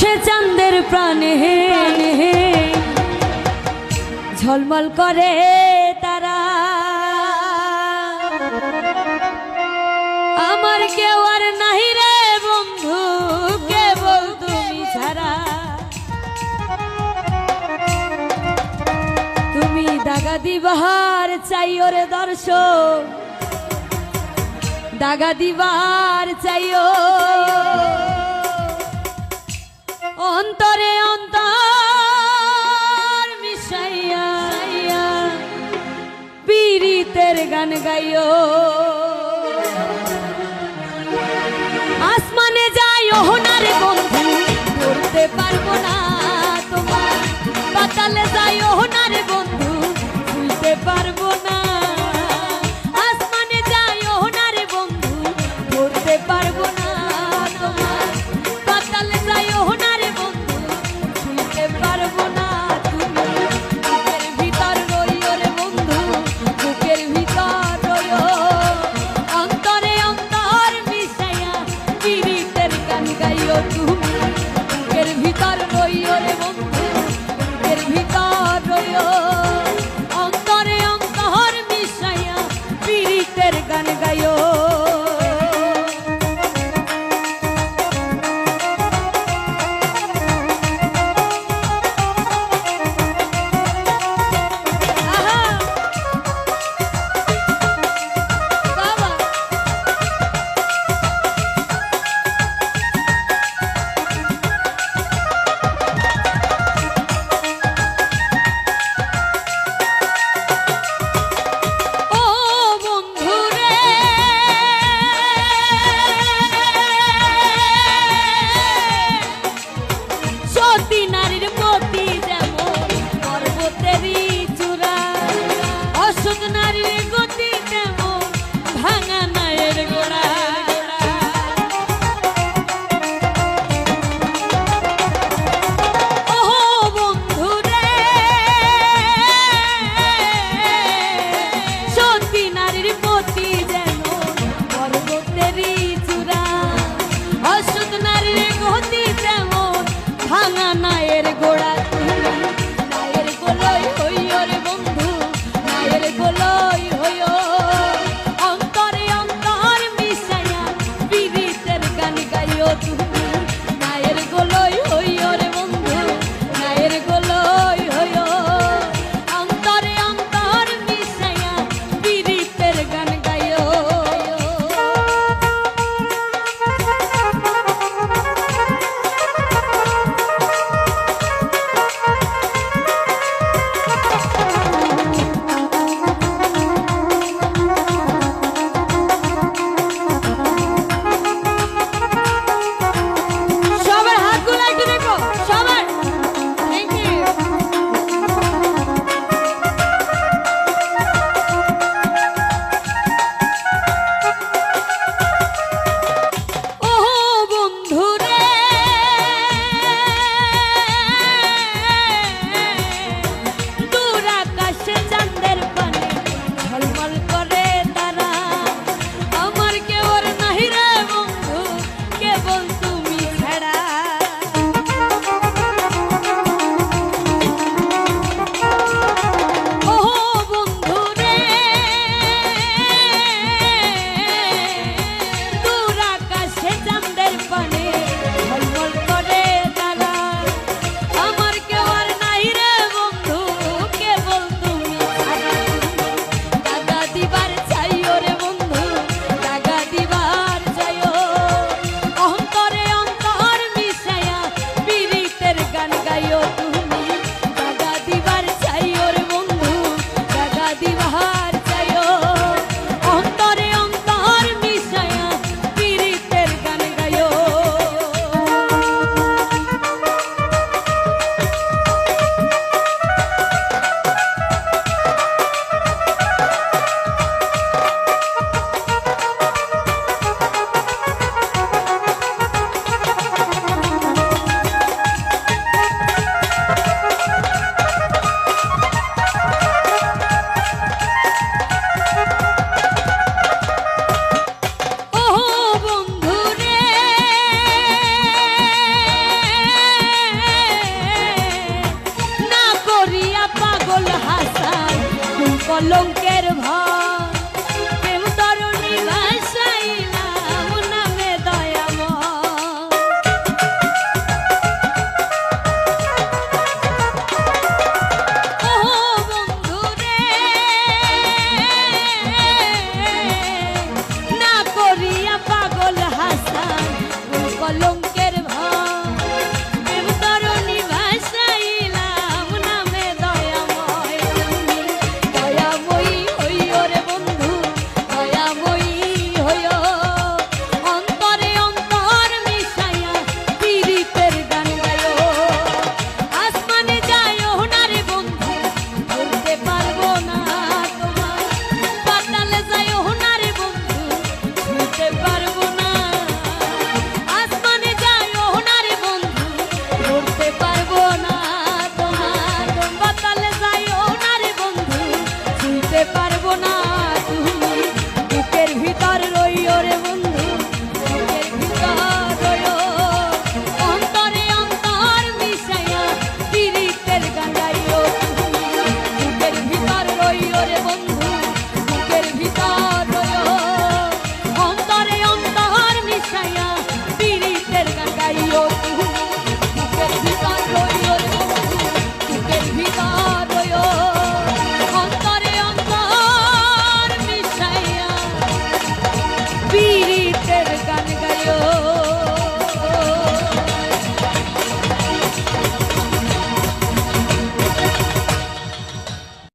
সে চান্দের প্রাণে। হে ঝলমল করে তারা। আমার কেউ আর নাহি রে বন্ধু, কেবল তুমি ছাড়া। তুমি দাগা দিবার চাই ওরে দর্শক দাগা দিবার চাইও অন্তরে অন্তর মিশাইয়া, পীড়িতের গান গাইও। আসমানে যাই ওহনার বন্ধু করতে পারব না তোমার পাতালে যাই ওহন